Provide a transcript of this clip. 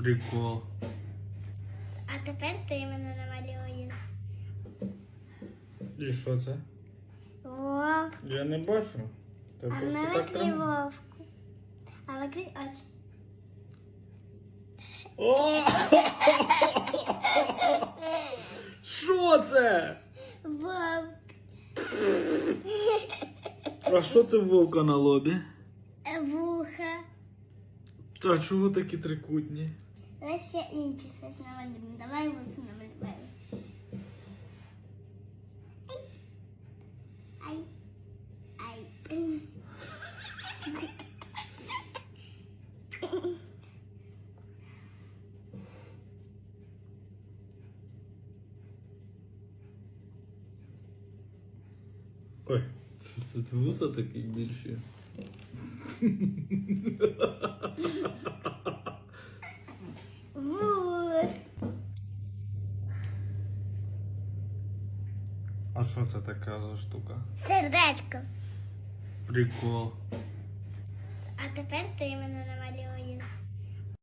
Прикол. А тепер ти мене намалюєш. І що це? Вовк. Я не бачу. Ти А просто не так викрий тримай. вовку. А викрий очі. О! Що це? Вовк. А що це вовка на лобі? Е, Вуха. А чого такі трикутні? Давай ще інші щось намалюємо. Давай вуса намалюємо. Ай. Ай. Ай. Ой, що тут вуса такі більші? А що це така за штука? Сердечко. Прикол. А тепер ти мене намалюєш.